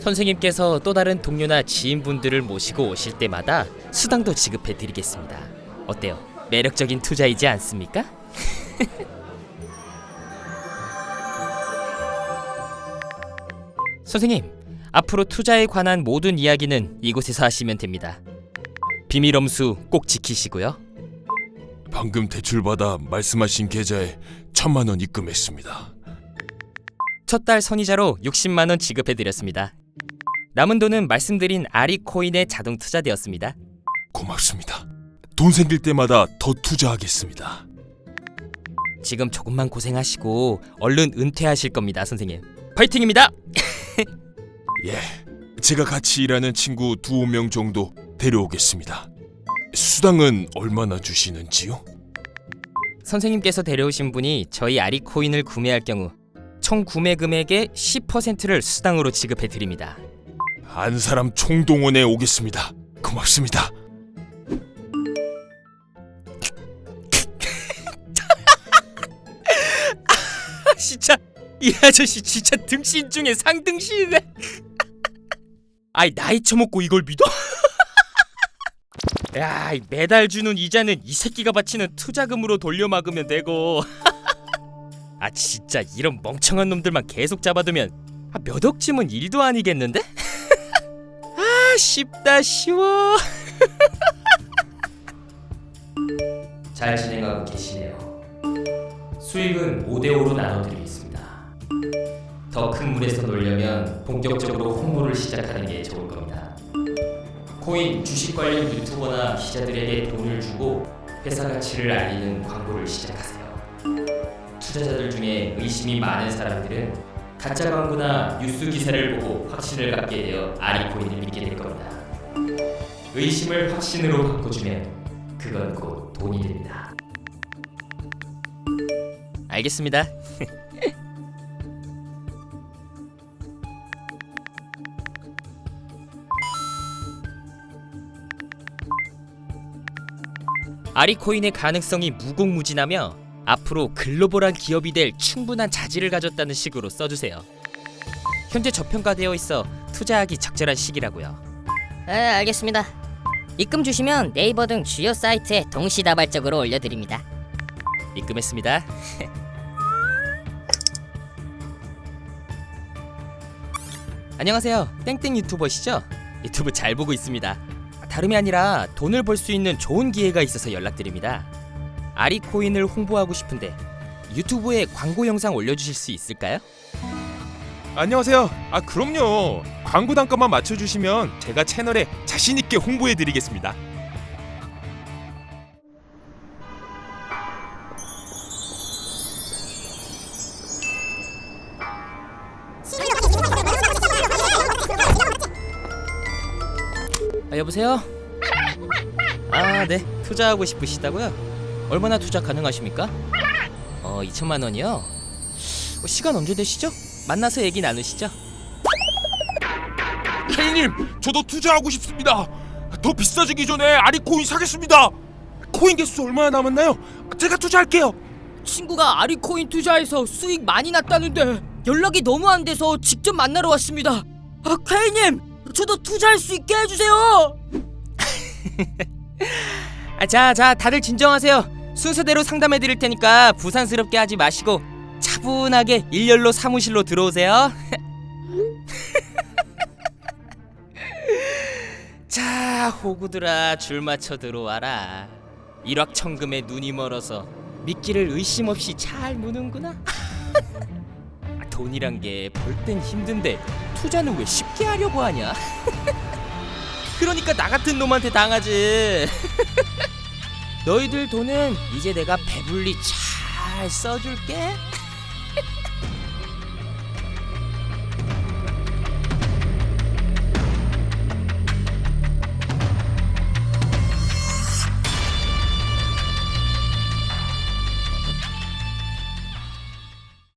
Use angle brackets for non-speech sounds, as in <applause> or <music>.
선생님께서 또 다른 동료나 지인분들을 모시고 오실 때마다 수당도 지급해 드리겠습니다. 어때요? 매력적인 투자이지 않습니까? <laughs> 선생님, 앞으로 투자에 관한 모든 이야기는 이곳에서 하시면 됩니다. 비밀 엄수 꼭 지키시고요. 방금 대출받아 말씀하신 계좌에 천만 원 입금했습니다. 첫 달 선이자로 60만 원 지급해 드렸습니다. 남은 돈은 말씀드린 아리 코인에 자동 투자되었습니다. 고맙습니다. 돈 생길 때마다 더 투자하겠습니다. 지금 조금만 고생하시고 얼른 은퇴하실 겁니다, 선생님. 파이팅입니다. <laughs> 예, 제가 같이 일하는 친구 두어 명 정도 데려오겠습니다. 수당은 얼마나 주시는지요? 선생님께서 데려오신 분이 저희 아리 코인을 구매할 경우 총 구매 금액의 10%를 수당으로 지급해 드립니다. 한 사람 총동원에 오겠습니다. 고맙습니다. <laughs> 아, 진짜 이 아저씨 진짜 등신 중에 상등신이네. <laughs> 아이 나이 처먹고 이걸 믿어? <laughs> 야, 이 매달 주는 이자는 이 새끼가 바치는 투자금으로 돌려막으면 되고. 아 진짜 이런 멍청한 놈들만 계속 잡아두면 아, 몇 억쯤은 일도 아니겠는데? 아 쉽다 쉬워. <laughs> 잘 진행하고 계시네요. 수익은 5대5로 나눠드리겠습니다. 더 큰 물에서 놀려면 본격적으로 홍보를 시작하는 게 좋을 겁니다. 코인 주식 관련 유튜버나 기자들에게 돈을 주고 회사 가치를 알리는 광고를 시작하세요. 투자자들 중에 의심이 많은 사람들은 가짜 광고나 뉴스 기사를 보고 확신을 갖게 되어 아리코인을 믿게 될 겁니다. 의심을 확신으로 바꿔주면 그건 곧 돈이 됩니다. 알겠습니다. <laughs> 아리코인의 가능성이 무궁무진하며 앞으로 글로벌한 기업이 될 충분한 자질을 가졌다는 식으로 써주세요. 현재 저평가되어 있어 투자하기 적절한 시기라고요. 네, 알겠습니다. 입금 주시면 네이버 등 주요 사이트에 동시다발적으로 올려드립니다. 입금했습니다. <laughs> 안녕하세요. 땡땡 유튜버시죠? 유튜브 잘 보고 있습니다. 다름이 아니라 돈을 벌 수 있는 좋은 기회가 있어서 연락드립니다. 아리코인을 홍보하고 싶은데 유튜브에 광고 영상 올려주실 수 있을까요? 안녕하세요. 아 그럼요. 광고 단가만 맞춰주시면 제가 채널에 자신 있게 홍보해드리겠습니다. 아, 여보세요? 아, 네. 투자하고 싶으시다고요? 얼마나 투자 가능하십니까? 어, 2천만 원이요? 어, 시간 언제 되시죠? 만나서 얘기 나누시죠. 케이님, 저도 투자하고 싶습니다. 더 비싸지기 전에 아리코인 사겠습니다. 코인 개수 얼마나 남았나요? 제가 투자할게요. 친구가 아리코인 투자해서 수익 많이 났다는데 연락이 너무 안 돼서 직접 만나러 왔습니다. 아, 케이님, 저도 투자할 수 있게 해주세요. <laughs> 아, 자, 자, 다들 진정하세요. 순서대로 상담해 드릴 테니까 부산스럽게 하지 마시고 차분하게 일렬로 사무실로 들어오세요. <laughs> 자, 호구들아, 줄 맞춰 들어와라. 일확천금에 눈이 멀어서 미끼를 의심 없이 잘 무는구나. <laughs> 돈이란 게 벌 땐 힘든데 투자는 왜 쉽게 하려고 하냐? <laughs> 그러니까 나 같은 놈한테 당하지. 너희들 돈은 이제 내가 배불리 잘 써줄게.